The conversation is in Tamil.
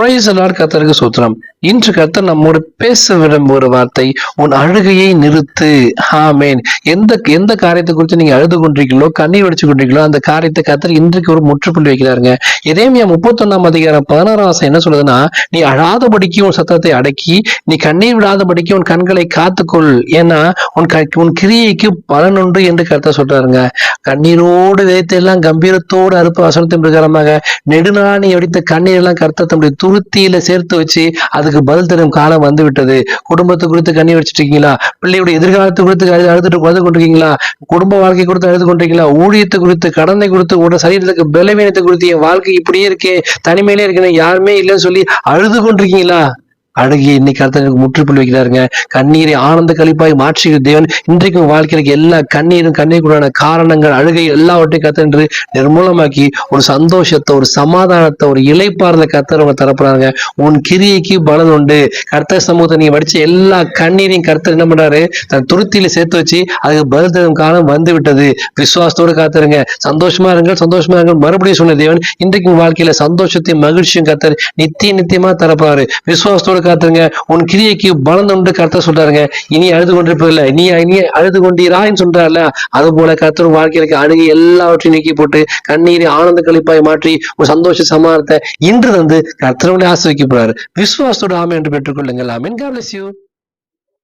பிரைஸ் லார்ட் சூத்திரம். இன்று கர்த்தர் நம்மோடு பேச விரும்புகிற வார்த்தை உன் அழுகையை நிறுத்து. ஆமேன் எந்த எந்த காரியத்தை குறித்து நீங்க அழுது கொண்டிருக்கீங்களோ கண்ணீர் வடிச்சு கொண்டிருக்கீங்களோ அந்த காரியத்தை கத்தர் இன்றைக்கு ஒரு முற்றுப்புள்ளி வைக்கிறாருங்க. முப்பத்தி முப்பத்தொன்னாம் அதிகாரம் பதினாறாம் வாசம் என்ன சொல்லுதுன்னா நீ அழாதபடிக்கு உன் சத்தத்தை அடக்கி நீ கண்ணீர் விடாதபடிக்கு உன் கண்களை காத்துக்கொள். ஏன்னா உன் க உன் கிரியைக்கு பலனுண்டு என்று கருத்தை சொல்றாருங்க. கண்ணீரோடு விதைத்தெல்லாம் கம்பீரத்தோடு அறுப்பு வசனத்தின் பிரகாரமாக நெடுநாணி அடித்த கண்ணீர் எல்லாம் கருத்தை தம்முடைய துருத்தியில சேர்த்து வச்சு அதுக்கு பதில் தரும் காலம் வந்து விட்டது குடும்பத்தை குறித்து கண்ணி வச்சுட்டு இருக்கீங்களா? பிள்ளையோட எதிர்காலத்தை குறித்து அழுதுட்டு குழந்தை கொண்டிருக்கீங்களா? குடும்ப வாழ்க்கை கொடுத்து அழுது கொண்டிருக்கீங்களா? ஊழியத்தை குறித்து கடனை கொடுத்து உட சரீரத்துக்கு பலவீனத்தை குறித்து என் வாழ்க்கை இப்படியே இருக்கே தனிமையிலே இருக்கேன் யாருமே இல்லைன்னு சொல்லி அழுது கொண்டிருக்கீங்களா? அழுகி இன்னைக்கு கர்த்தருக்கு முற்றுப்புள்ளி வைக்கிறாருங்க. கண்ணீரை ஆனந்த கழிப்பாய் மாற்றுகிற தேவன். இன்றைக்கும் வாழ்க்கையில எல்லா கண்ணீரும் கண்ணீருக்குள்ளான காரணங்கள் அழுகை எல்லாவற்றையும் கத்தன்று நிர்மூலமாக்கி ஒரு சந்தோஷத்தை ஒரு சமாதானத்தை ஒரு இலைப்பார்ந்த கத்தர் அவங்க உன் கிரியைக்கு பலன் உண்டு. கர்த்தர் சமூகத்தை நீங்க வடிச்ச எல்லா கண்ணீரையும் கர்த்தர் என்ன பண்றாரு? தன் துருத்தியில சேர்த்து வச்சு அதுக்கு பதில் தரும் காலம் வந்து விட்டது விசுவாசத்தோடு காத்துருங்க. சந்தோஷமா இருங்கள் சந்தோஷமா இருங்கள். மறுபடியும் சொன்ன தேவன் இன்றைக்கும் வாழ்க்கையில சந்தோஷத்தையும் மகிழ்ச்சியும் கர்த்தர் நித்திய நித்தியமா தரப்பாரு விசுவாசத்தோடு காத்துருங்க உன் கிரியைக்கு பலன் உண்டு சொல்றாருங்க. இனி அழுது கொண்டிருப்பதில்ல. நீ இனி அழுது கொண்டீரான்னு சொல்றாருல. அது போல கருத்தர் வாழ்க்கையில அழுகி எல்லாவற்றையும் நீக்கி போட்டு கண்ணீரை ஆனந்த கழிப்பாய் மாற்றி ஒரு சந்தோஷ சமாதானத்தை இன்று வந்து கர்த்தரோட ஆசிரிக்க போறாரு. விசுவாசத்தோட ஆமை என்று பெற்றுக்கொள்ளுங்கள். ஆமீன். God bless you